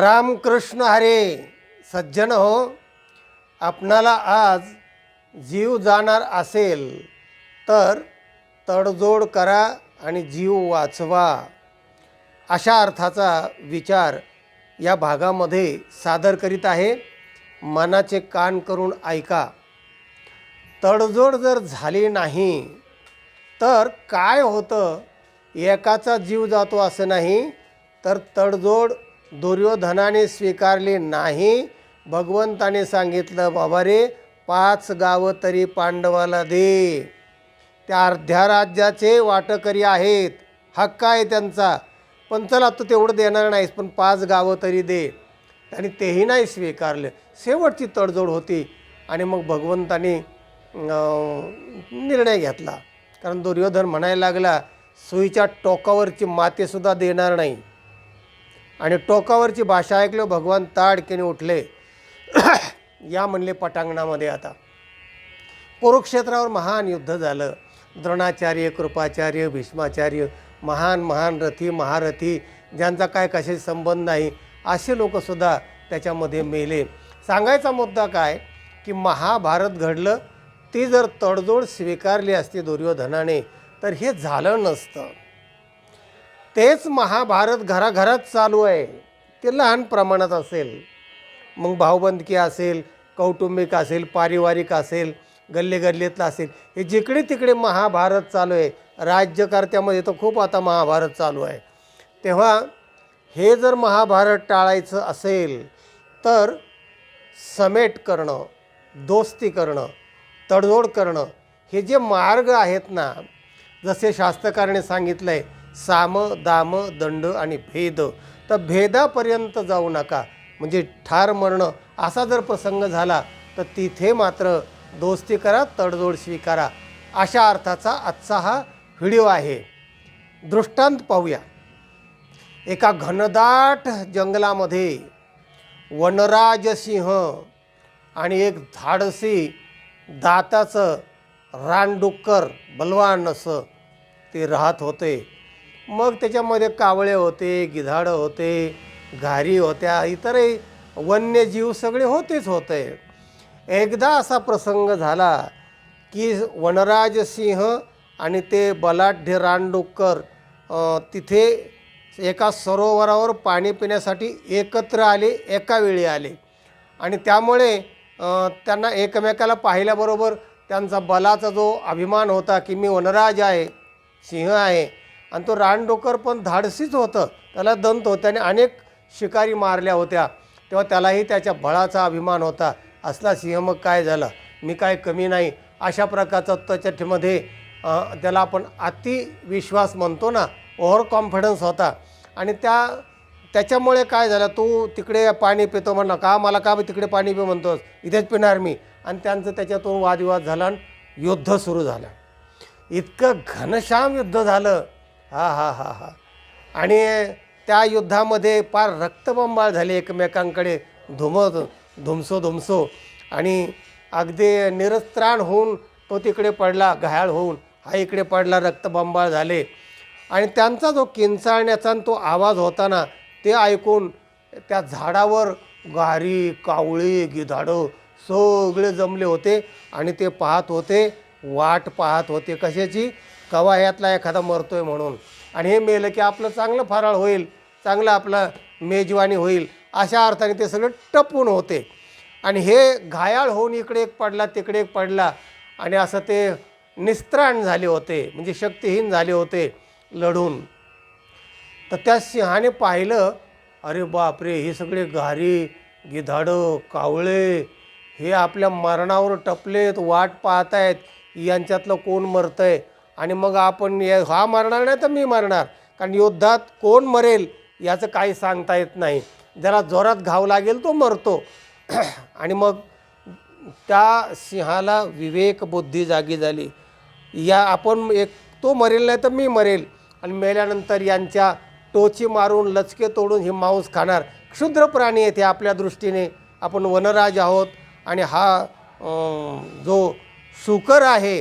रामकृष्ण हरे सज्जन हो. आपणाला आज जीव जाणार असेल तर तडजोड करा आणि जीव वाचवा. अशा अर्थाचा विचार या भागामध्ये सादर करीत आहे. मनाचे कान करून ऐका. तडजोड जर झाली नाही तर काय होतं? एकाचा जीव जातो असं नाही तर तडजोड दुर्योधनाने स्वीकारली नाही. भगवंताने सांगितलं बाबा रे पाच गावं तरी पांडवाला दे. त्या अर्ध्या राज्याचे वाटकरी आहेत. हक्क आहे त्यांचा. पण चला तू तेवढं देणार नाहीस पण पाच गावं तरी दे. आणि तेही नाही स्वीकारलं. शेवटची तडजोड होती आणि मग भगवंताने निर्णय घेतला. कारण दुर्योधन म्हणायला लागला सुईच्या टोकावरची मातेसुद्धा देणार नाही. आणि टोकावरची भाषा ऐकलो भगवान ताडकीने उठले. या म्हणले पटांगणामध्ये आता. कुरुक्षेत्रावर महान युद्ध झालं. द्रोणाचार्य कृपाचार्य भीष्माचार्य महान महान रथी महारथी ज्यांचा काय कशाशी संबंध नाही असे लोकसुद्धा त्याच्यामध्ये मेले. सांगायचा मुद्दा काय? की महाभारत घडलं ती जर तडजोड स्वीकारली असती दुर्योधनाने तर हे झालं नसतं. तेच महाभारत घराघरात चालू आहे. ते लहान प्रमाणात असेल. मग भाऊबंदकी असेल कौटुंबिक असेल पारिवारिक असेल गल्ले गल्लीतलं असेल हे जिकडे तिकडे महाभारत चालू आहे. राज्यकर्त्यामध्ये तर खूप आता महाभारत चालू आहे. तेव्हा हे जर महाभारत टाळायचं असेल तर समेट करणं दोस्ती करणं तडजोड करणं हे जे मार्ग आहेत ना जसे शास्त्रकाराने सांगितलं आहे साम दाम दंड आणि भेद. तर भेदापर्यंत जाऊ नका. म्हणजे ठार मरणं असा जर प्रसंग झाला तर तिथे मात्र दोस्ती करा तडजोड स्वीकारा. अशा अर्थाचा आजचा हा व्हिडिओ आहे. दृष्टांत पाहूया. एका घनदाट जंगलामध्ये वनराज सिंह आणि एक धाडसी दाताचं रानडुक्कर बलवान असं ते राहत होते. मग त्याच्यामध्ये कावळे होते गिधाडं होते घारी होत्या इतरही वन्यजीव सगळे होतेच होते. एकदा असा प्रसंग झाला की वनराज सिंह आणि ते बलाढ्य रानडुक्कर तिथे एका सरोवरावर पाणी पिण्यासाठी एकत्र आले एका वेळी आले. आणि त्यामुळे त्यांना एकमेकाला पाहिल्याबरोबर त्यांचा बलाचा जो अभिमान होता की मी वनराज आहे सिंह आहे आणि तो रानडोकर पण धाडसीच होतं. त्याला दंत होत्याने अनेक शिकारी मारल्या होत्या. तेव्हा त्यालाही त्याच्या बळाचा अभिमान होता. असला सिंह मग काय झालं? मी काय कमी नाही. अशा प्रकारचा त्याच्यामध्ये त्याला आपण अतिविश्वास म्हणतो ना ओव्हर कॉन्फिडन्स होता. आणि त्या त्याच्यामुळे काय झालं? तू तिकडे पाणी पितो म्हणणं का मला का बी तिकडे पाणी पि म्हणतोस? इथेच पिणार मी. आणि त्यांचं त्याच्यातून वादविवाद झाला आणि युद्ध सुरू झालं. इतकं घनश्याम युद्ध झालं. हा हा हा हा. आणि त्या युद्धामध्ये फार रक्तबंबाळ झाले एकमेकांकडे धुमत धुमसो धुमसो. आणि अगदी निरस्त्राण होऊन तो तिकडे पडला घायाळ होऊन. हा इकडे पडला रक्तबंबाळ झाले. आणि त्यांचा जो किंचाळण्याचा आणि तो आवाज होताना ते ऐकून त्या झाडावर गारी कावळी गिधाडं सगळे जमले होते आणि ते पाहत होते वाट पाहत होते कशाची? कवा यातला एखादा मरतोय म्हणून. आणि हे मेलं की आपलं चांगलं फराळ होईल चांगलं आपलं मेजवानी होईल अशा अर्थाने ते सगळं टपून होते. आणि हे घायाळ होऊन इकडे एक पडला तिकडे एक पडला आणि असं ते निस्त्राण झाले होते म्हणजे शक्तिहीन झाले होते लढून. तर त्या सिंहाने पाहिलं अरे बापरे हे सगळे घारी गिधाडं कावळे हे आपल्या मरणावर टपलेत वाट पाहतायत यांच्यातलं कोण मरतंय? आणि मग आपण हा मरणार नाही तर मी मरणार. कारण युद्धात कोण मरेल याचं काही सांगता येत नाही. ज्याला जोरात घाव लागेल तो मरतो. आणि मग त्या सिंहाला विवेक बुद्धी जागी झाली. या आपण एक तो मरेल नाही तर मी मरेल. आणि मेल्यानंतर यांच्या टोची मारून लचके तोडून ही मांस खाणार. क्षुद्र प्राणी येते आपल्या दृष्टीने. आपण वनराज आहोत. आणि हा जो शुकर आहे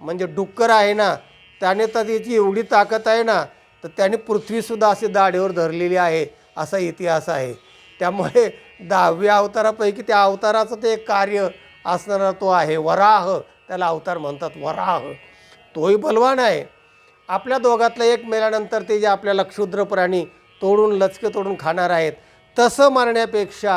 म्हणजे डुक्कर आहे ना त्याने तर त्याची एवढी ताकद आहे ना तर त्याने पृथ्वीसुद्धा अशी दाढीवर धरलेली आहे असा इतिहास आहे. त्यामुळे दहाव्या अवतारापैकी त्या अवताराचं ते एक कार्य असणारा तो आहे वराह. त्याला अवतार म्हणतात वराह. तोही बलवान आहे. आपल्या दोघातलं एक मेल्यानंतर ते जे आपल्याला क्षुद्र प्राणी तोडून लचके तोडून खाणार आहेत तसं मारण्यापेक्षा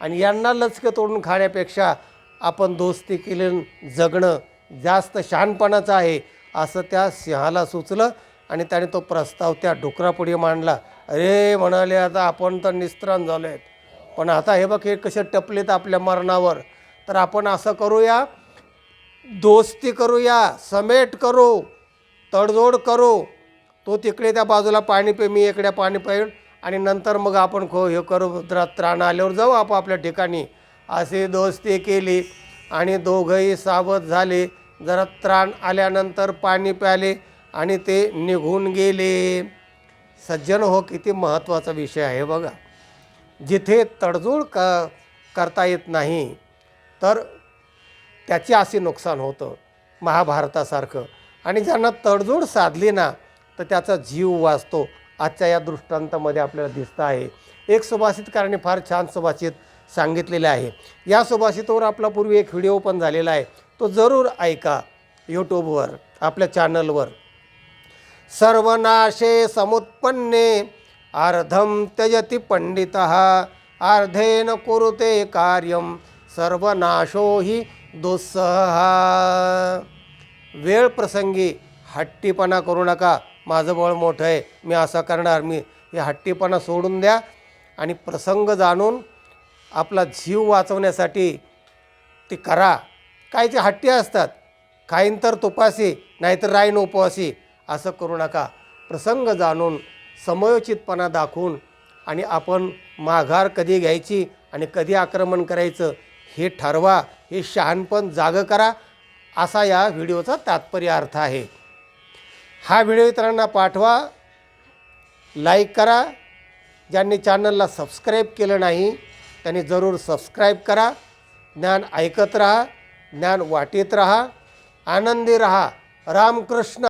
आणि यांना लचके तोडून खाण्यापेक्षा आपण दोस्ती केलं जगणं जास्त शहाणपणाचं आहे असं त्या सिंहाला सुचलं आणि त्याने तो प्रस्ताव त्या डुकरापुढे मांडला. अरे म्हणाले आता आपण तर निस्त्राण झालो आहेत पण आता हे बघ हे कसे टपलेत आपल्या मरणावर. तर आपण असं करूया दोस्ती करूया समेट करू तडजोड करू. तो तिकडे त्या बाजूला पाणी पे मी इकडे पाणी पेन आणि नंतर मग आपण खो हे करू त्राण आल्यावर जाऊ आपापल्या ठिकाणी. अशी दोस्ती केली आणि दोघंही सावध झाले. जरा त्राण आल्यानंतर पाणी प्याले आणि ते निघून गेले. सज्जन हो किती महत्त्वाचा विषय आहे बघा. जिथे तडजोड क करता येत नाही तर त्याचे असे नुकसान होतं महाभारतासारखं. आणि ज्यांना तडजोड साधली ना तर त्याचा जीव वाचतो. आजच्या या दृष्टांतामध्ये आपल्याला दिसतं आहे. एक सुभाषितकाराने फार छान सुभाषित सांगितलेले आहे. या सुभाषितावर आपला पूर्वी एक व्हिडिओ पण झालेला आहे. तो जरूर ऐका यूट्यूबवर आपल्या चॅनलवर. सर्वनाशे समुत्पन्ने अर्धम त्यजती पंडित अर्धेन कुरुते कार्यम सर्वनाशो ही दुस्सह. वेळ प्रसंगी हट्टीपणा करू नका माझं बळ मोठं आहे मी असं करणार मी हे हट्टीपणा सोडून द्या आणि प्रसंग जाणून आपला जीव वाचवण्यासाठी ते करा. काही ते हट्टी असतात खाईन तर तुपासी नाहीतर राईन उपवासी असं करू नका. प्रसंग जाणून समयोचितपणा दाखवून आणि आपण माघार कधी घ्यायची आणि कधी आक्रमण करायचं हे ठरवा हे शहाणपण जागं करा असा या व्हिडिओचा तात्पर्य अर्थ आहे. हा व्हिडिओ इतरांना पाठवा लाईक करा. ज्यांनी चॅनलला सबस्क्राईब केलं नाही त्यांनी जरूर सबस्क्राईब करा. ज्ञान ऐकत राहा. ज्ञान वाटीत रहा आनंदी रहा. रामकृष्ण.